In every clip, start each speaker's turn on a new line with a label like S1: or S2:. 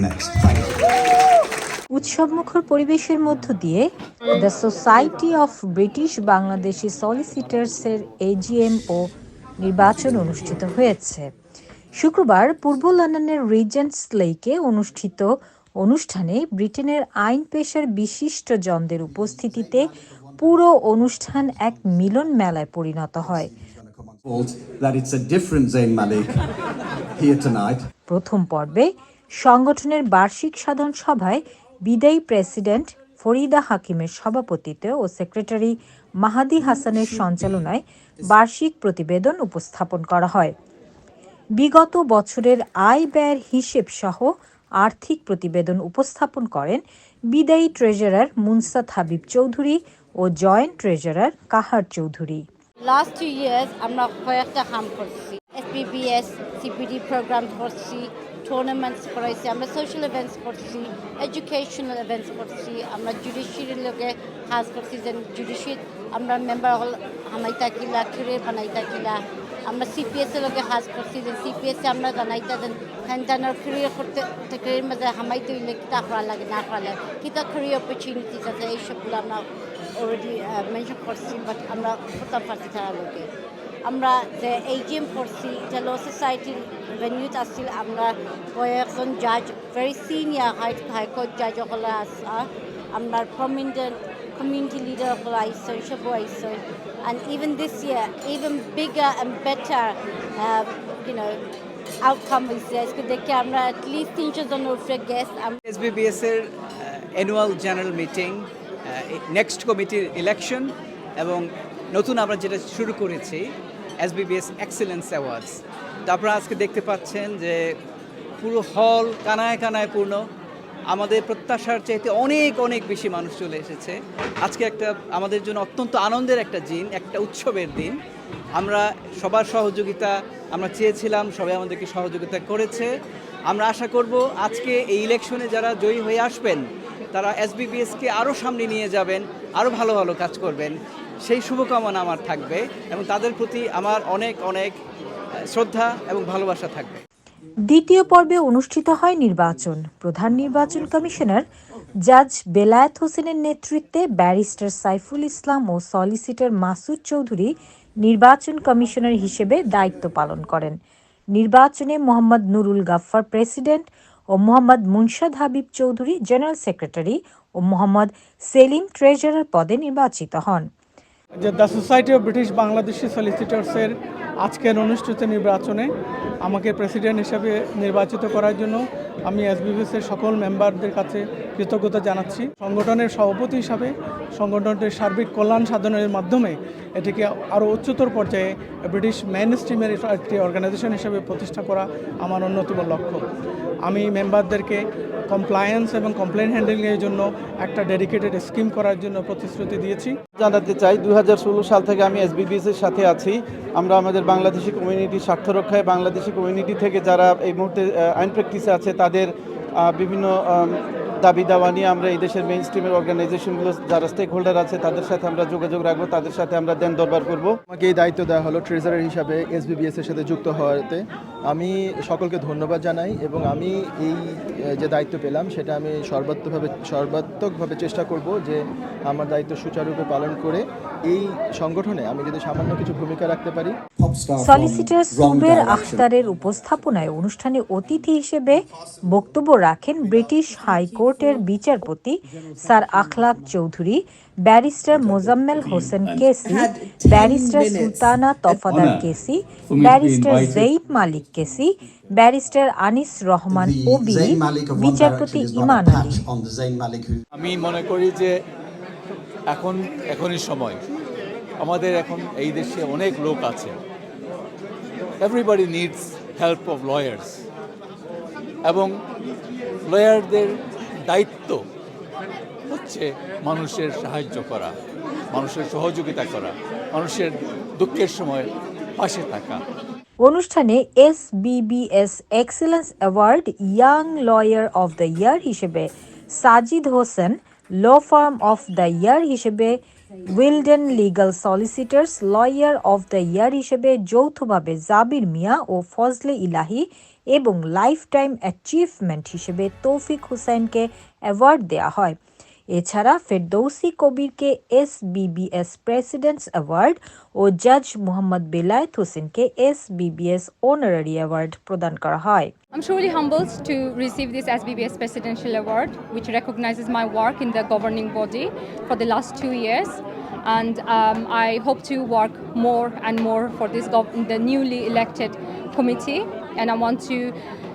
S1: next. Thank you.
S2: উৎসবমুখর পরিবেশের মধ্য দিয়ে the society of British Bangladeshi সলিসিটার্সের AGM ও নির্বাচন অনুষ্ঠিত হয়েছে শুক্রবার পূর্ব লন্ডনের রিজেন্টস লেকে অনুষ্ঠিত অনুষ্ঠানে ব্রিটেনের আইন পেশার বিশিষ্ট জনদের উপস্থিতিতে পুরো অনুষ্ঠান এক মিলন মেলায় পরিণত হয়. প্রথম পর্বে সংগঠনের বার্ষিক সাধারণ সভায় বিদায়ী প্রেসিডেন্ট ফরিদা হাকিমের সভাপতিত্বে ও সেক্রেটারি মাহাদি হাসানের সঞ্চালনায় বার্ষিক প্রতিবেদন উপস্থাপন করা হয়। বিগত বছরের আয় ব্যয়ের হিসেব সহ আর্থিক প্রতিবেদন উপস্থাপন করেন বিদায়ী ট্রেজারার মুনসাত হাবিব চৌধুরী ও joint treasurer Kahar Chowdhury.
S3: Last years আমরা কয়েকটা কাম করছি। এসবিবিএস সিপিডি প্রোগ্রাম করছি টুর্নামেন্টস করাইছি আমরা সোশ্যাল ইভেন্টস করছি এডুকেশনাল ইভেন্টস করছি আমরা জুডিশিয়ারির লগে কাজ করছি যেন জুডিশিয়ার আমরা মেম্বার হল হামাইতা কিলা ক্যারিয়ার বানাইতা কিলা আমরা সিপিএস এর লগে কাজ করছি যে সিপিএস আমরা জানাইতা যেন হেনটানোর ক্যারিয়ার করতে ক্যারিয়ার মাঝে হামাইতে হইলে কিতা করা লাগে না করা লাগে কিতা ক্যারিয়ার অপরচুনিটিস আছে এইসবগুলো আমরা অলরেডি মেনশন করছি বাট আমরা করতে পারছি তারা লোকে আমরা যে এইচএম করছি যে ল সোসাইটির ভেনিউত আছিল আমরা কয়েকজন জাজ ভেরি সিনিয়র হাই হাইকোর্ট জাজ সকলে আসা আমরা প্রমিনেন্ট কমিউনিটি লিডার সকলে আইসন সব even this year even bigger and better uh, you know outcome হয়েছে আজকে দেখে আমরা at least তিনশো জনের উপরে গেস্ট
S4: এসবিবিএস এর অ্যানুয়াল জেনারেল মিটিং নেক্সট কমিটির ইলেকশন এবং নতুন আমরা যেটা শুরু করেছি এসবিবিএস এক্সেলেন্স অ্যাওয়ার্ডস তারপর আজকে দেখতে পাচ্ছেন যে পুরো হল কানায় কানায় পূর্ণ। আমাদের প্রত্যাশার চাইতে অনেক অনেক বেশি মানুষ চলে এসেছে। আজকে একটা আমাদের জন্য অত্যন্ত আনন্দের একটা দিন, একটা উৎসবের দিন। আমরা সবার সহযোগিতা আমরা চেয়েছিলাম, সবাই আমাদেরকে সহযোগিতা করেছে। আমরা আশা করব আজকে এই ইলেকশনে যারা জয়ী হয়ে আসবেন, তারা এসবিবিএসকে আরও সামনে নিয়ে যাবেন আরও ভালো ভালো কাজ করবেন। সেই শুভকামনা আমার থাকবে এবং তাদের প্রতি আমার অনেক অনেক শ্রদ্ধা এবং ভালোবাসা থাকবে।
S2: দ্বিতীয় পর্বে অনুষ্ঠিত হয় নির্বাচন। প্রধান নির্বাচন কমিশনার জাজ বেলায়েত হোসেনের নেতৃত্বে ব্যারিস্টার সাইফুল ইসলাম ও সলিসিটর মাসুদ চৌধুরী নির্বাচন কমিশনার হিসেবে দায়িত্ব পালন করেন। নির্বাচনে মোহাম্মদ নুরুল গাফফার প্রেসিডেন্ট ও মোহাম্মদ মুনশাদ হাবিব চৌধুরী জেনারেল সেক্রেটারি ও মোহাম্মদ সেলিম ট্রেজারার পদে নির্বাচিত হন।
S5: যে the society of British Bangladeshi সলিসিটার্সের আজকের অনুষ্ঠিত নির্বাচনে আমাকে প্রেসিডেন্ট হিসাবে নির্বাচিত করার জন্য আমি এস এসবিবিএসের সকল মেম্বারদের কাছে কৃতজ্ঞতা জানাচ্ছি। সংগঠনের সভাপতি হিসাবে সংগঠনটির সার্বিক কল্যাণ সাধনের মাধ্যমে এটিকে আরও উচ্চতর পর্যায়ে ব্রিটিশ ম্যান স্ট্রিমের একটি অর্গানাইজেশন হিসেবে প্রতিষ্ঠা করা আমার অন্যতম লক্ষ্য। আমি মেম্বারদেরকে কমপ্লায়েন্স এবং কমপ্লেন হ্যান্ডেলিংয়ের জন্য একটা ডেডিকেটেড স্কিম করার জন্য প্রতিশ্রুতি দিয়েছি।
S6: জানাতে চাই দু হাজার ষোলো সাল থেকে আমি এসবিবিএস এর সাথে আছি। আমরা আমাদের বাংলাদেশি কমিউনিটির স্বার্থ রক্ষায় বাংলাদেশি কমিউনিটি থেকে যারা এই মুহূর্তে আইন প্র্যাকটিসে আছে, তাদের বিভিন্ন দাবি দাওয়া নিয়ে আমরা এই দেশের মেইন স্ট্রিমের অর্গানাইজেশনগুলো যারা স্টেক হোল্ডার আছে তাদের সাথে আমরা যোগাযোগ রাখব তাদের সাথে আমরা দেন দরবার করব।
S7: আমাকে এই দায়িত্ব দেওয়া হলো ট্রেজারার হিসাবে এসবিবিএস এর সাথে যুক্ত হওয়াতে। আমি সকলকে ধন্যবাদ জানাই এবং আমি এই যে দায়িত্ব পেলাম সেটা আমি সর্বাত্মকভাবে সর্বাত্মকভাবে চেষ্টা করব যে আমার দায়িত্ব সুচারুরূপে পালন করে এই সংগঠনে আমি যদি সামান্য কিছু ভূমিকা রাখতে পারি।
S2: সলিসিটর সুবের আখতারের উপস্থাপনায় অনুষ্ঠানে অতিথি হিসেবে বক্তব্য রাখেন ব্রিটিশ হাইকোর্টের বিচারপতি sir Akhlaq Chowdhury barrister Mozammel Hossain KC barrister Sultana Tafadar KC barrister Zaid Malik KC barrister Anis Rahman OBE বিচারপতি ইমান
S8: আমি মনে করি যে এখন এখনই সময়। আমাদের এখন এই দেশে অনেক লোক আছে। Everybody needs help of lawyers এবং লয়ারদের দায়িত্ব। হচ্ছে মানুষের সাহায্য করা, মানুষের সহযোগিতা করা, মানুষের দুঃখের সময় পাশে থাকা।
S2: অনুষ্ঠানে S BBS excellence award young lawyer of the year হিসেবে Sajid Hossain law firm of the year হিসেবে Wilden legal solicitors lawyer of the year হিসেবে যৌথভাবে জাবির মিয়া ও ফজলে ইলাহি এবং লাইফ টাইম অ্যাচিভমেন্ট হিসেবে তৌফিক হুসাইনকে অ্যাওয়ার্ড দেয়া হয়। এছাড়া ফেরদৌসি কবিরকে এস বিবিএস প্রেসিডেন্টস অ্যাওয়ার্ড ও জাজ মোহাম্মদ বেলায়েত হোসেনকে এস বিবিএস অনারারি অ্যাওয়ার্ড প্রদান করা হয়
S9: I'm truly humbled to receive this SBBS Presidential Award, which recognizes my work in the governing body for the last two years. And um, I hope to work more and more for this the newly elected committee. And I want to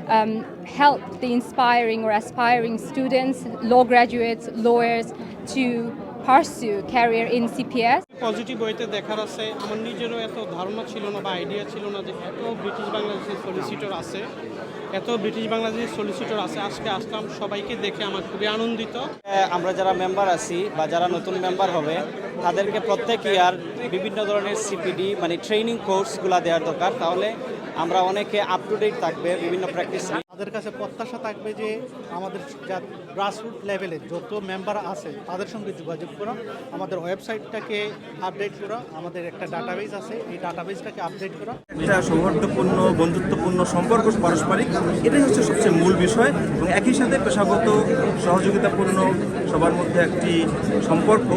S9: um, help the inspiring or aspiring students, law graduates, lawyers to pursue career in CPS.
S10: Positive ওয়েতে দেখার আছে আমার নিজেরও এত ধারণা ছিল না বা আইডিয়া ছিল না যে এত ব্রিটিশ বাংলাদেশের সলিসিটর আছে এত ব্রিটিশ বাংলাদেশের সলিসিটর আছে আজকে আসলাম সবাইকে দেখে আমার খুবই আনন্দিত
S11: আমরা যারা মেম্বার আছি বা যারা নতুন মেম্বার হবে তাদেরকে প্রত্যেক ইয়ার বিভিন্ন ধরনের সিপিডি মানে ট্রেনিং কোর্সগুলো দেওয়ার দরকার তাহলে আমরা অনেকে আপ টু ডেট থাকবে বিভিন্ন প্র্যাকটিস
S10: তাদের কাছে প্রত্যাশা থাকবে যে আমাদের যা গ্রাসরুট লেভেলে যত মেম্বার আছে তাদের সঙ্গে যোগাযোগ করা আমাদের ওয়েবসাইটটাকে আপডেট করা আমাদের একটা ডাটাবেস আছে এই ডাটাবেসটাকে আপডেট করা।
S12: একটা সৌহার্দ্যপূর্ণ বন্ধুত্বপূর্ণ সম্পর্ক পারস্পরিক এটাই হচ্ছে সবচেয়ে মূল বিষয়। এবং একই সাথে পেশাগত সহযোগিতাপূর্ণ সবার মধ্যে একটি সম্পর্ক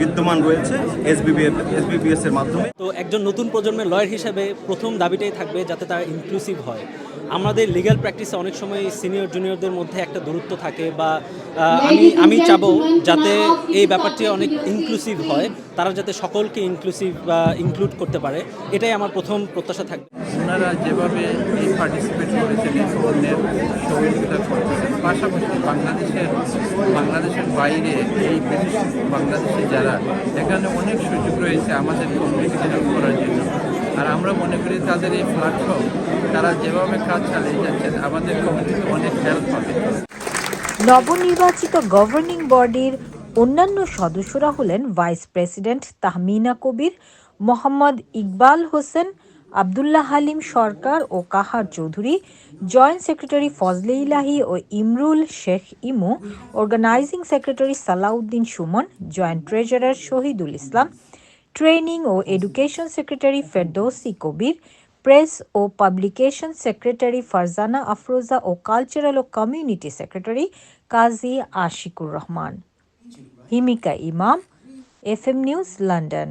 S12: বিদ্যমান রয়েছে এসবিবিএফ এসবিবিএস এর মাধ্যমে।
S11: তো একজন নতুন প্রজন্মের লয়ার হিসেবে প্রথম দাবিটাই থাকবে যাতে তারা ইনক্লুসিভ হয়। আমাদের লিগ্যাল প্র্যাকটিসে অনেক সময় সিনিয়র জুনিয়রদের মধ্যে একটা দূরত্ব থাকে বা আমি আমি চাবো যাতে এই ব্যাপারটি অনেক ইনক্লুসিভ হয় তারা যাতে সকলকে ইনক্লুসিভ বা ইনক্লুড করতে পারে এটাই আমার প্রথম প্রত্যাশা থাকবে
S12: ওনারা যেভাবে এই পার্টিসিপেট করেছেন এই ধরনের সহযোগিতা করতেছেন পাশাপাশি বাংলাদেশের বাংলাদেশের বাইরে এই বাংলাদেশে যারা এখানে অনেক সুযোগ রয়েছে আমাদের কমিউনিকেশন করার জন্য। আর আমরা মনে করি তাদের এই প্ল্যাটফর্ম তারা যেভাবে কাজ চালিয়ে যাচ্ছেন, আমাদের কমিউনিটিতে অনেক হেল্প হবে।
S2: নবনির্বাচিত গভর্নিং বডির অন্যান্য সদস্যরা হলেন ভাইস প্রেসিডেন্ট তাহমিনা কবির, মোহাম্মদ ইকবাল হোসেন, আবদুল্লাহ হালিম সরকার ও কাহার চৌধুরী, জয়েন্ট সেক্রেটারি ফজলে ইলাহি ও Imrul Sheikh Imu, organising secretary Salauddin Sumon, joint treasurer Shahidul Islam, training ও education secretary Ferdousi Kabir press ও পাবলিকেশন সেক্রেটারি ফারজানা আফরোজা ও কালচারাল ও community secretary Kazi Ashikur Rahman Himika Imam FM news London